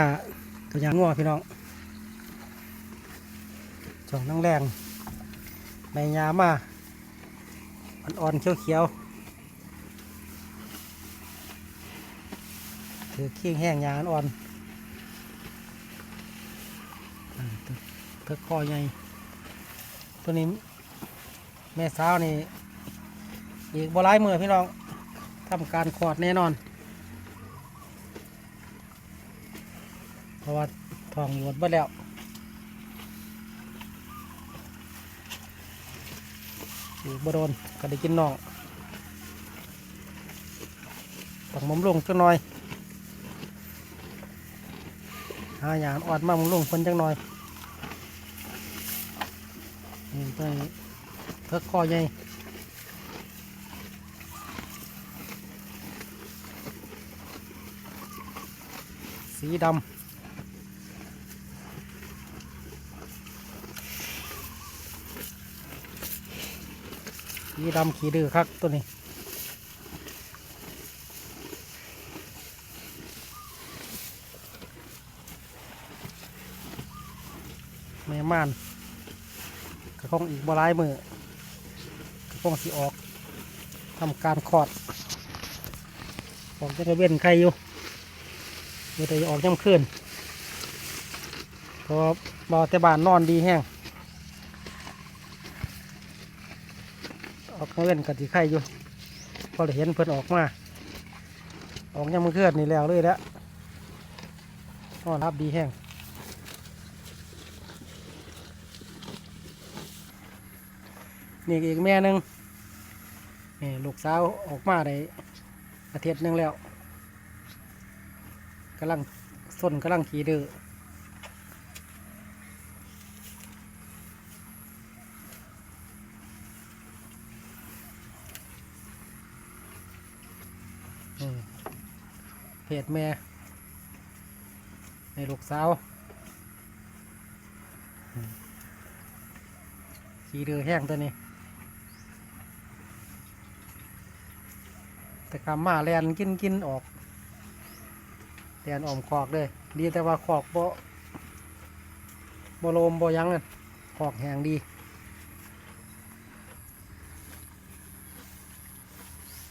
อ่าตัวอย่างงัวพี่น้องจองนั่งแรงในยามาอ่อนๆเขียวๆถือขี้งแห้งยาอ่อนอ่าตัวเพิกคอใหญ่ตัวนี้แม่สาวนี่อีกบลายมือพี่น้องทำการขอดแน่นอน เพราะว่าทองหมดไปแล้วอีกบโดนก็ได้กินน่องต้องมุมลงจังหน่อยหาอย่างอ่อนมามุมลงคนจังหน่อยนี่ตัวนี้เพิกคอใหญ่สีดำ สีดำขี่ดื้อคักตัวนี้แม่ม่านกระคงอีกบลายมือกระคงสีออกทำการคอดออกจะได้เว้นใครอยู่เมื่อแต่ออกย่ำคืนเพราะว่าบอแต่บานนอนดีแห้ง ออกเล่นกันที่ไข่อยู่พอได้เห็นเพิ่นออกมา ออกยังมือเคลื่อนนี่แล้วเลยแล้วนอนรับดีแห้งนี่อีกแม่หนึ่งนี่ลูกสาวออกมาได้อาทิตย์หนึ่งแล้วกำลังส้นกำลังขี่ดื้อ เพจแม่ในลูกสาวอืมขี่เรือแห้งตัวนี้ แต่คำมาแลนกินกินออกแลนออมคอกเลย ดีแต่ว่าคอกบ่บ่โลมบ่ยั้งน่ะคอกแห้งดี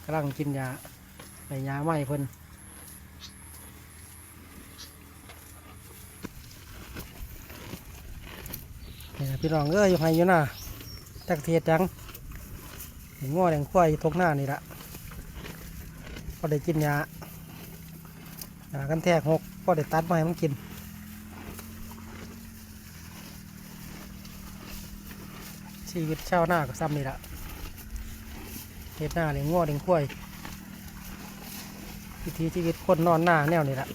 กำลังกินยา ส่ยาไหมเพิ่นนี่นะพี่น้องเอ้ยอยู่ไฮอยู่น้าจักเทียดจังเห็นง้อแดงควายทกหน้านี่ละก็ได้กินยาหากันแทกหกก็ได้ตัดมาให้มันกินชีวิตชาวหน้าก็ซ้ำนี่ละเห็ดหน้าเลี้ยงง้อเลี้ยงควาย วิธีชีวิตคนนอนหน้าแนวนี่แหละ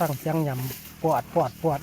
ตั้งเสียงยำปวดปวดปวด